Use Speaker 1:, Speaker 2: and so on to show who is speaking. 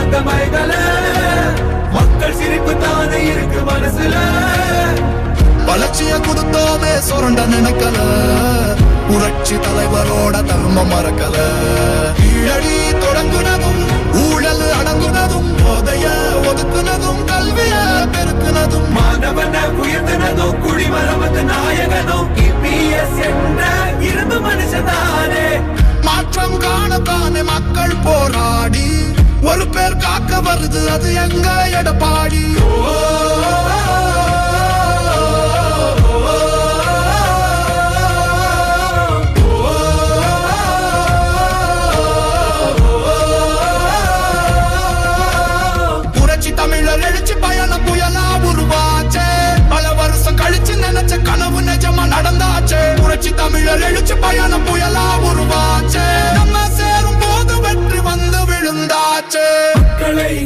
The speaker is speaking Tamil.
Speaker 1: அந்த மைதல மக்கள் சிரிப்பு தானே இருக்கு மனசுல.
Speaker 2: வளர்ச்சிய கொடுத்தோமே சுரண்ட நினைக்கல. புரட்சி தலைவரோட தர்மம் மறக்கல. கீழடி தொடங்குனதும் ஊழல் அடங்குனதும் போதைய ஒதுக்குனதும் கல்விய பெருக்குனதும்.
Speaker 1: மாணவன உயர்த்தினதும் குடிமரமத்து நாயகனும் இபிஎஸ்
Speaker 2: வருது அது எங்க எடப்பாடி? புரட்சி தமிழர் எழுச்சி பயண புயலா உருவாச்சே. பல வருஷம் கழிச்சு நினைச்ச கனவு நிஜமா நடந்தாச்சே. புரட்சி தமிழர் எழுச்சி பயண புயலா
Speaker 1: உருவா